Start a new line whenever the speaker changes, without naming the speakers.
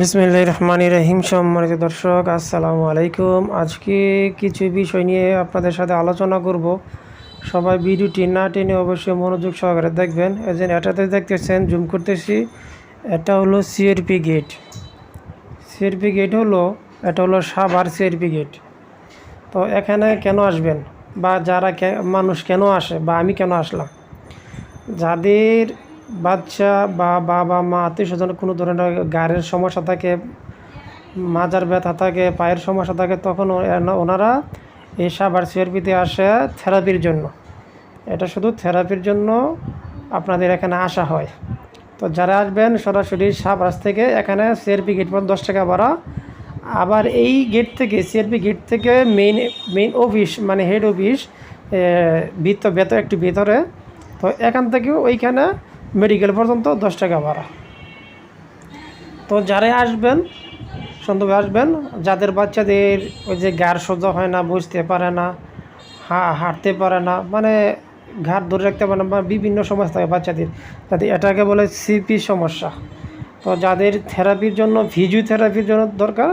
বিসমিল্লাহ রহমান রহিম সম্মানিত দর্শক, আসসালামু আলাইকুম। আজকে কিছু বিষয় নিয়ে আপনাদের সাথে আলোচনা করব। সবাই ভিডিওটি না টেনে অবশ্যই মনোযোগ সহকারে দেখবেন। এই যে এটাতে দেখতেছেন, জুম করতেছি। এটা হলো সিআরপি গেট সিআরপি গেট হলো, এটা হলো সাভার সিআরপি গেট তো এখানে কেন আসবেন? বা যারা মানুষ কেন আসে? বা আমি কেন আসলাম? যাদের বাচ্চা বা বাবা, মা, আত্মীয় স্বজন কোনো ধরনের গাড়ির সমস্যা থাকে, মাজার ব্যথা থাকে, পায়ের সমস্যা থাকে, তখন ওনারা এই সাবার সিআরপিতে আসে থেরাপির জন্য। এটা শুধু থেরাপির জন্য আপনাদের এখানে আসা হয়। তো যারা আসবেন সরাসরি সাবাস থেকে এখানে সিআরপি গেট পর দশ টাকা ভাড়া। আবার এই গেট থেকে, সিআরপি গেট থেকে মেইন মেইন অফিস মানে হেড অফিস ভিতর ভেতর একটু ভিতরে। তো এখান থেকেও ওইখানে মেডিকেল পর্যন্ত দশ টাকা ভাড়া। তো যারাই আসবেন, সন্ধ্যে আসবেন, যাদের বাচ্চাদের ওই যে গার সোজা হয় না বুঝতে পারে না হাঁটতে পারে না মানে ঘাট ধরে রাখতে পারে না, বা বিভিন্ন সমস্যা থাকে বাচ্চাদের যাতে এটাকে বলে সিপি সমস্যা। তো যাদের থেরাপির জন্য ফিজিওথেরাপির জন্য দরকার